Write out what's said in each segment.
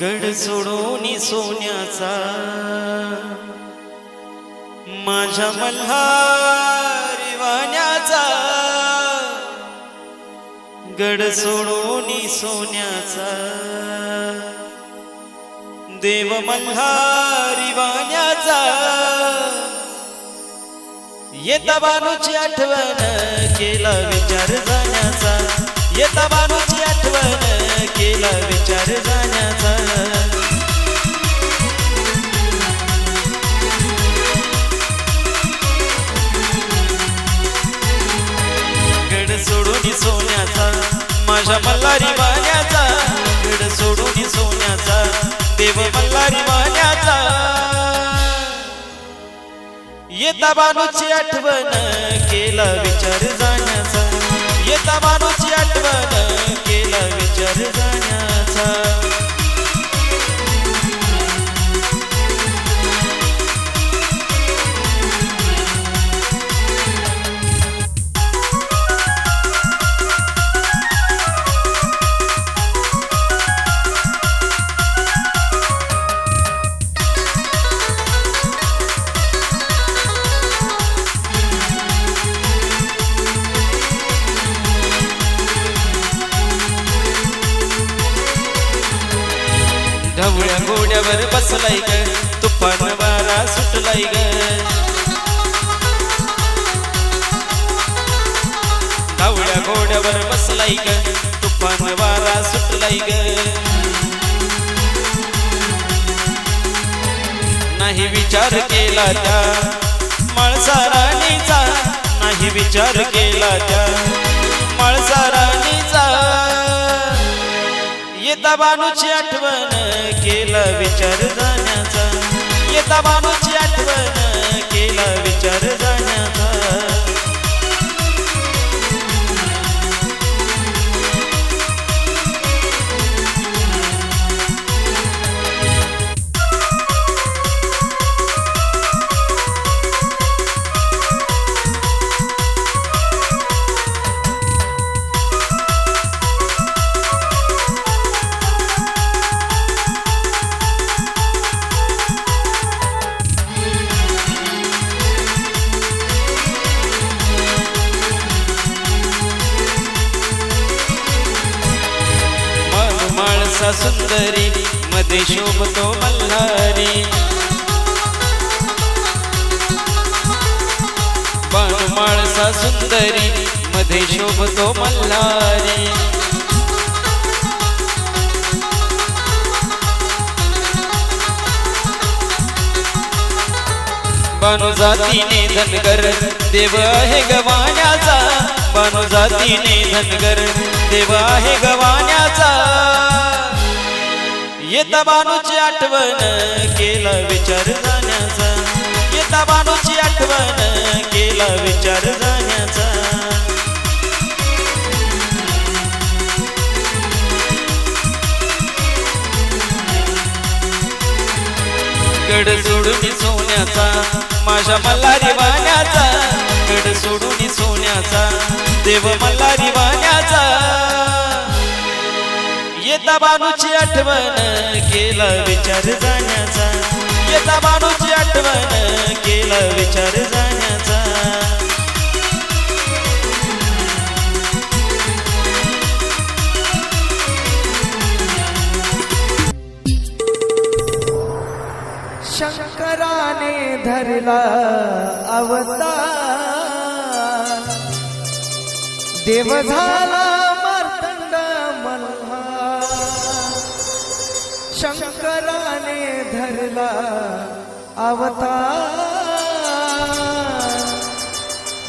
गड सोडून सोन्याचा. माझ्या मल्हारिवाण्याचा गड सोडून सोन्याचा. देव मल्हारिवाण्याचा येता बानूची आठवण केला विचार जाण्याचा. येता बानूची आठवण केला विचार जाण्याचा. माझ्या मल्हारी बाण्याचा वेळ सोडून सोन्याचा देव मल्हारी बाण्याचा येता बानूची आठवण केला विचार जाण्याचा. येता बानूची आठवण केला विचार जाण्याचा. ढवळ्या घोड्यावर बसलाय ग. तुफान वारा सुटलाय ग. धावड्या घोड्यावर बसलाय ग. तुफान वारा सुटलाय ग. नाही विचार केला त्या माळसा राणीचा नाही विचार केला त्या माळसा राणीचा येता बानूची आठवण केला विचार जाण्याचा. येता बानूची आठवण केला विचार जाण्याचा. मग सुंदरी मध्ये शोभतो मल्हारी. पण माळसा सुंदरी मध्ये शोभतो मल्हारी. बानु जातीने धनगर देव आहे गवाण्याचा. बानु जातीने धनगर देव आहे गवा येता बानूची आठवण केला विचार जाण्याचा. येता बानूची आठवण केला विचार जाण्याचा. गड सोडून सोन्याचा माझ्या मल्हारी वाण्याचा गड सोडून सोन्याचा देव मल्हारी वाण्याचा येता बानूची आठवण केला विचार जाण्याचा. येता बानूची आठवण केला विचार जाण्याचा. शंकराने धरला अवतार. देव झाला शंकराने धरला अवतार.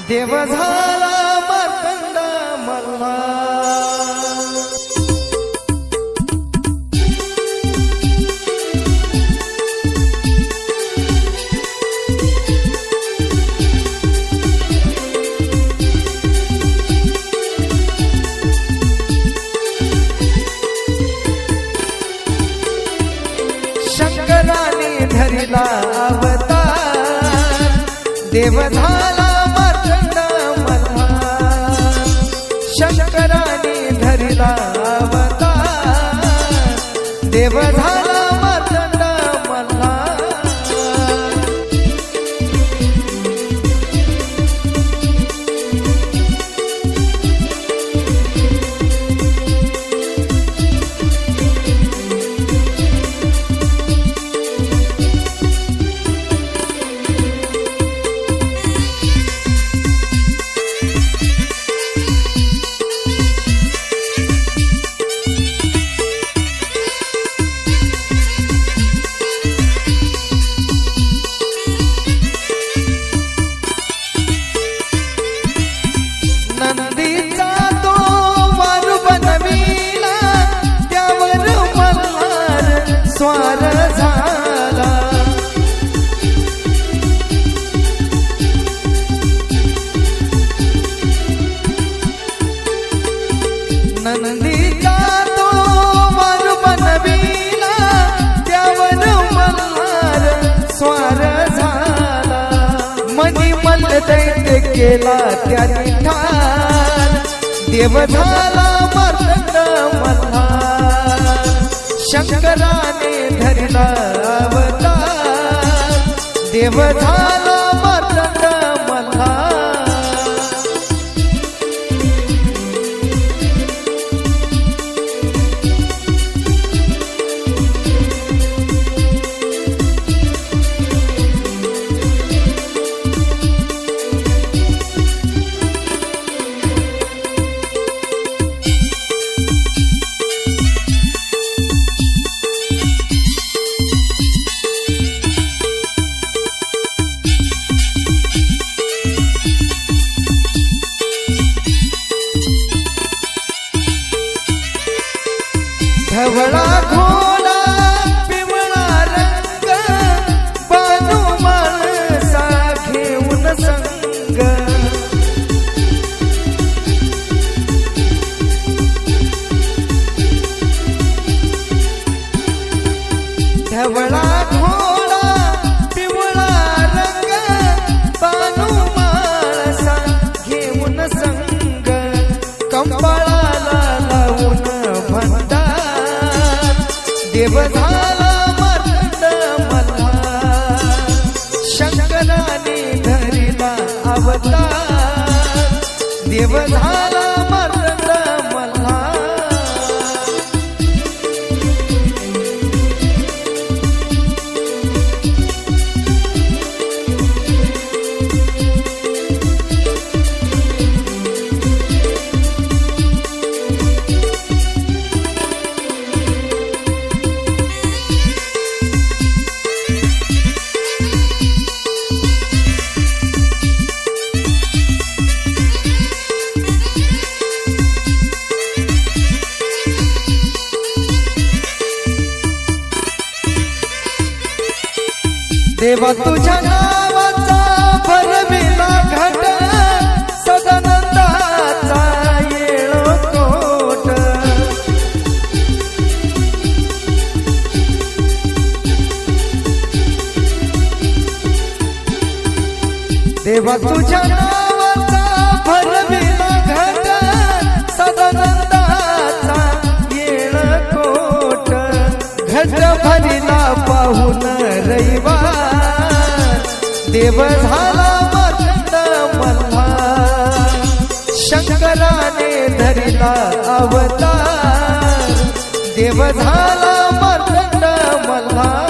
देव झाला देव झाला मार्तंड मल्हार शंकराने धरला अवतार. देव झाला नंदीचा तो वारू बनविला त्यावर मल्हार स्वार झाला मनी मल्ल केला त्याने ठार देव झाला मर्दंड मल्हार शंकराने धरला अवतार देव झाला मर्दंड ढवळा अवतार देवधार देवा तुझ्या नावाचा भरविला घट. सदानंदाचा येळो कोट देवा तुझ्या नावाचा भरविला घट. सदानंदाचा येळ कोट घट भरिला पाहून देव झाला मर्द मल्हा शंकराने धरिला अवतार. देव झाला मर्द मल्हा